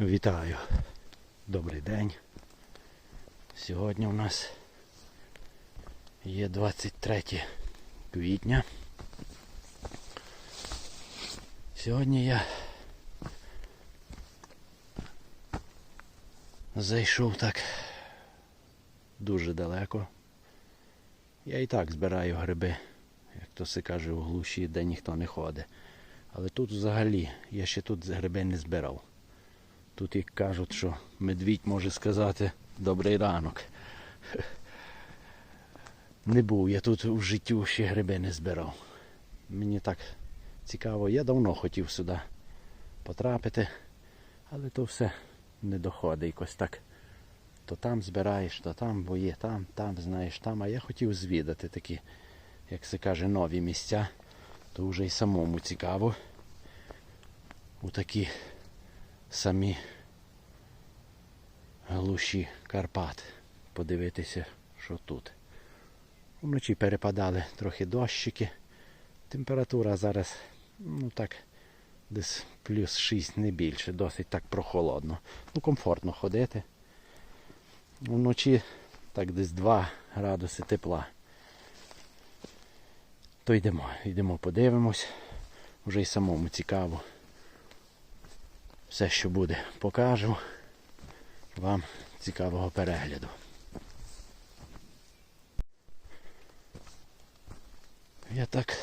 Вітаю. Добрий день. Сьогодні у нас є 23 квітня. Сьогодні я зайшов так дуже далеко. Я і так збираю гриби, як то се каже, у глуші, де ніхто не ходить. Але тут взагалі я ще тут гриби не збирав. Тут як кажуть, що медвідь може сказати добрий ранок. Не був, я тут в життю ще гриби не збирав. Мені так цікаво, я давно хотів сюди потрапити, але то все не доходить якось так. То там збираєш, то там, бо є там, там, знаєш, там. А я хотів звідати такі, як се каже, нові місця. То вже й самому цікаво. У такі самі глуші Карпат. Подивитися, що тут. Вночі перепадали трохи дощики. Температура зараз, ну так, десь плюс 6, не більше, досить так прохолодно. Ну, комфортно ходити. Вночі так десь 2 градуси тепла. То йдемо, йдемо, подивимось. Вже й самому цікаво. Все, що буде, покажу. Вам цікавого перегляду. Я так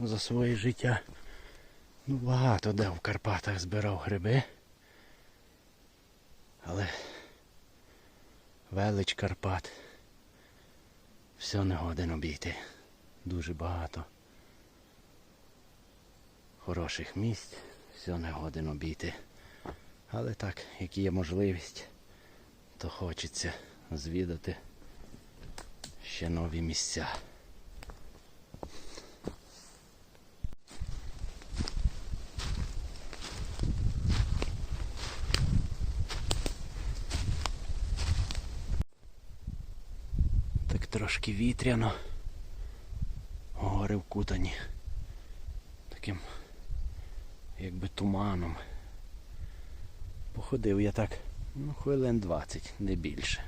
за своє життя ну, багато де в Карпатах збирав гриби. Але велич Карпат все не годен обійти. Дуже багато хороших місць, все не годен обійти. Але так, як є можливість, то хочеться звідати ще нові місця. Так трошки вітряно. Гори вкутані. Таким якби туманом. Походив я так, ну, хвилин 20, не більше.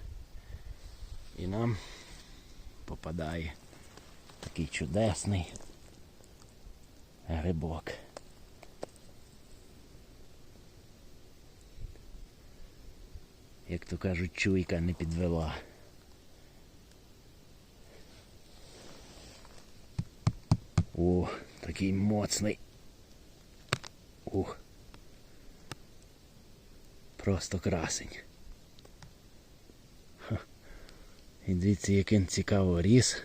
І нам попадає такий чудесний грибок. Як то кажуть, чуйка не підвела. О, такий моцний. Ух. Просто красень. І дивіться, як він цікаво ріс.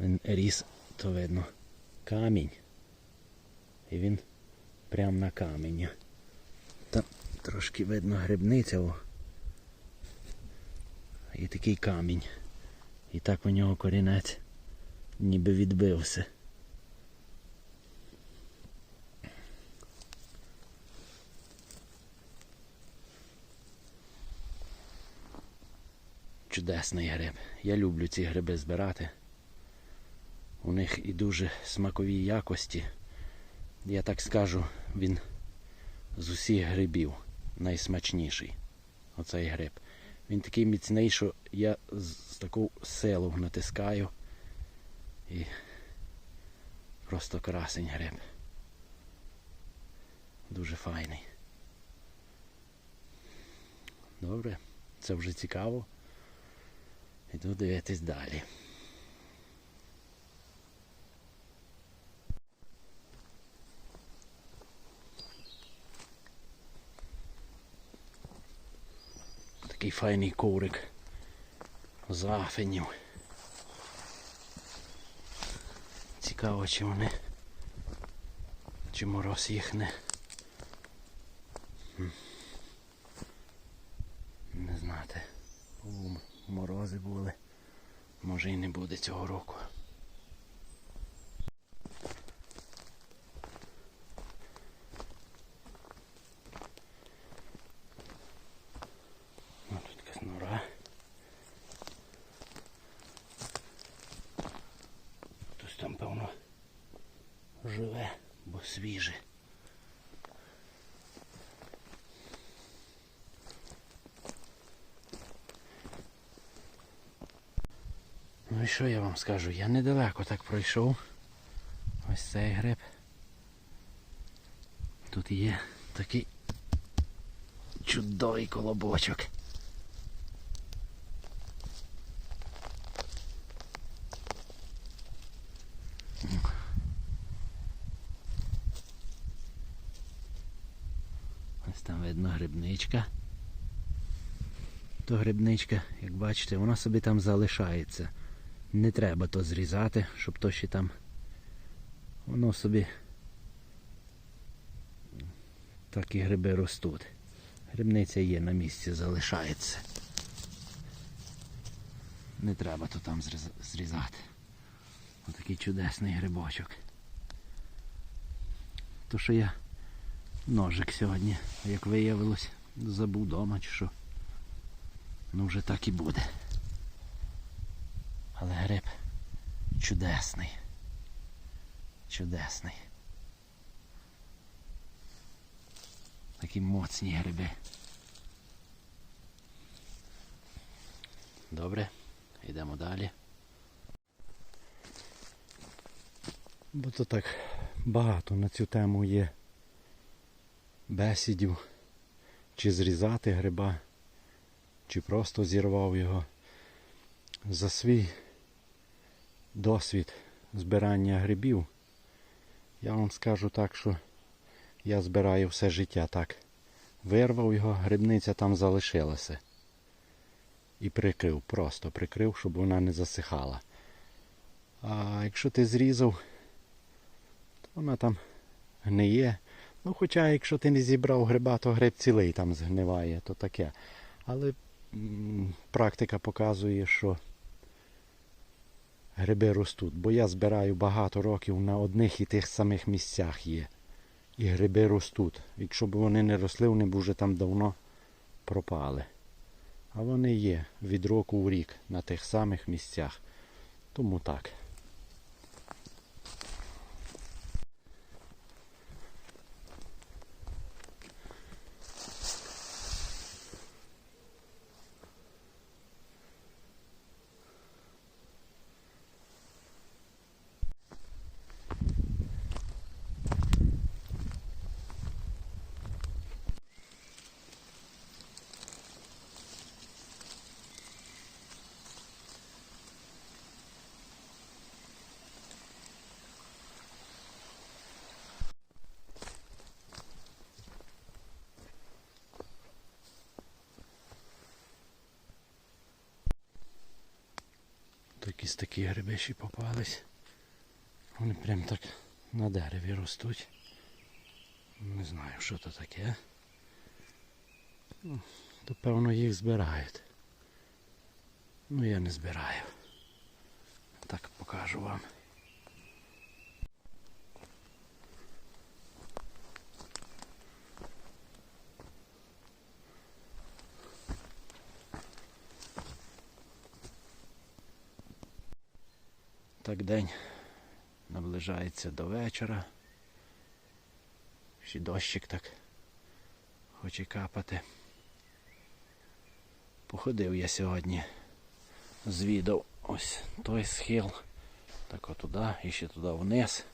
Він ріс, то видно, камінь. І він прямо на камені. Там трошки видно грибниця. О. І такий камінь. І так у нього корінець ніби відбився. Чудесний гриб. Я люблю ці гриби збирати. У них і дуже смакові якості. Я так скажу, він з усіх грибів найсмачніший. Оцей гриб. Він такий міцний, що я з таку силу натискаю. І просто красень гриб. Дуже файний. Добре, це вже цікаво. Іду дивитись далі. Такий файний коврик з афенів. Цікаво, чи вони, чи мороз їх не. Не знати. Бо Морози були. Може і не буде цього року. Ну, тут якась. Хтось там, певно, живе, бо свіже. І що я вам скажу? Я недалеко так пройшов. Ось цей гриб. Тут є такий чудовий колобочок. Ось там видно грибничка. То грибничка, як бачите, вона собі там залишається. Не треба то зрізати, щоб то ще там воно собі такі гриби ростуть. Грибниця є на місці, залишається. Не треба то там зріз- зрізати. Отакий чудесний грибочок. То що я ножик сьогодні, як виявилось, забув вдома чи що. Ну вже так і буде. Але гриб чудесний. Чудесний. Такі моцні гриби. Добре, йдемо далі. Бо то так багато на цю тему є бесідів, чи зрізати гриба, чи просто зірвав його. За свій досвід збирання грибів, я вам скажу так, що я збираю все життя так. Вирвав його, грибниця там залишилася. І прикрив, просто прикрив, щоб вона не засихала. А якщо ти зрізав, то вона там гниє. Ну, хоча якщо ти не зібрав гриба, то гриб цілий там згниває, то таке. Але м, практика показує, що гриби ростуть. Бо я збираю багато років на одних і тих самих місцях є. І гриби ростуть. Якщо б вони не росли, вони б вже там давно пропали. А вони є від року в рік на тих самих місцях. Тому так. Якісь такі гриби ще попались. Вони прям так на дереві ростуть. Не знаю, що то таке. Ну, То певно їх збирають. Ну я не збираю. Так покажу вам. Так день наближається до вечора. Ще дощик так хоче капати. Походив я сьогодні, звідав ось той схил, так отуди і ще туди вниз.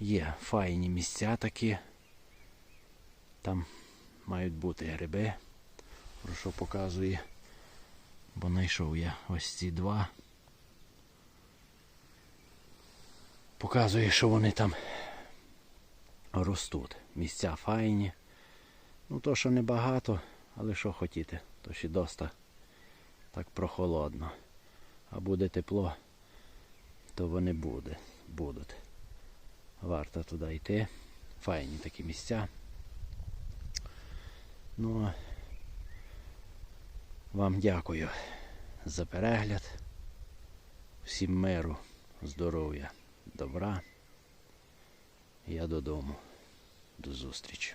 Є файні місця такі. Там мають бути гриби, про що показує. Бо знайшов я ось ці два. Показує, що вони там ростуть. Місця файні. Ну то, що небагато, але що хотіти, то ще доста так прохолодно. А буде тепло, то вони буде, будуть. Варто туди йти. Файні такі місця. Ну вам дякую за перегляд. Всім миру, здоров'я, добра. Я додому. До зустрічі.